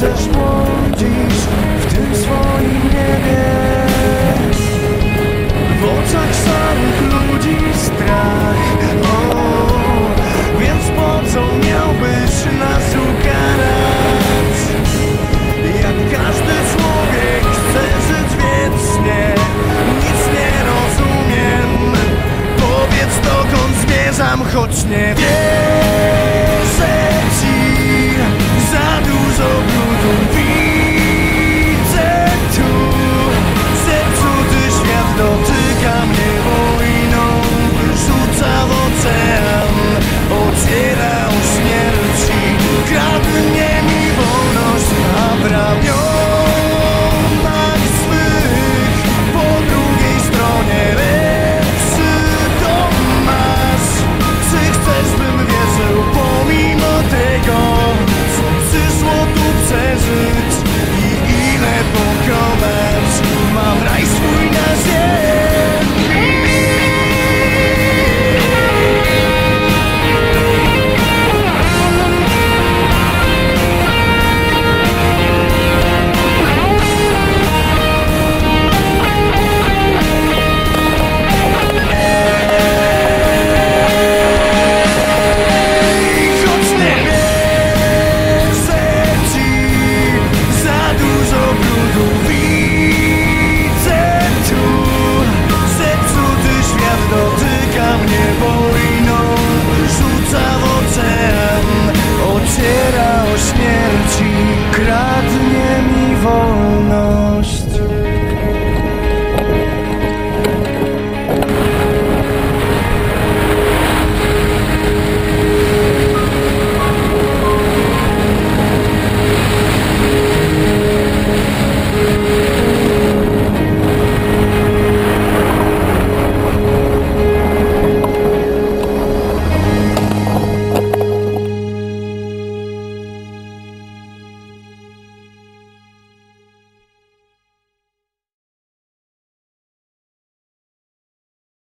też błądzisz w tym swoim niebie. W oczach samych ludzi strach. O, Więc po co miałbyś nas ukarać? Jak każdy człowiek chce żyć wiecznie Nic nie rozumiem. Powiedz dokąd zmierzam, choć nie wiem.